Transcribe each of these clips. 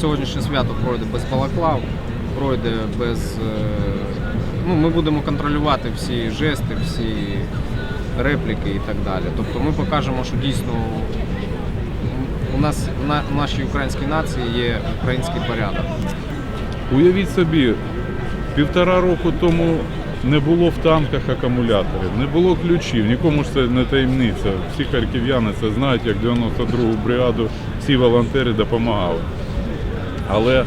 сьогоднішнє свято пройде без балаклав, пройде без. е, Ну, ми будемо контролювати всі жести, всі репліки і так далі. Тобто ми покажемо, що дійсно у нас на в нашій українській нації є український порядок. Уявіть собі, півтора року тому не було в танках акумуляторів, не було ключів, нікому ж це не таємниця. Всі харків'яни це знають, як 92-гу бригаду всі волонтери допомагали. Але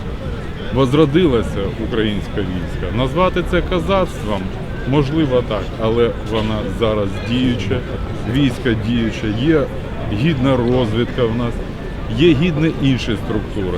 возродилася українська війська. Назвати це казацтвом можливо так, але вона зараз діюча, війська діюча, є гідна розвідка в нас, є гідні інші структури.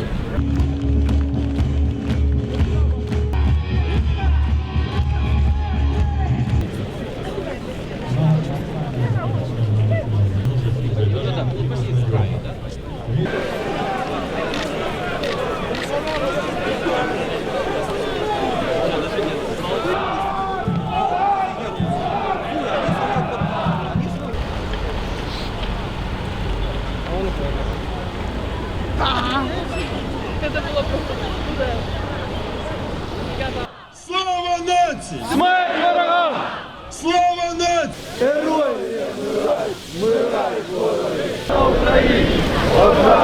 Слава нації! Смерть ворогам! Слава нації! Україні одна єдина свобода.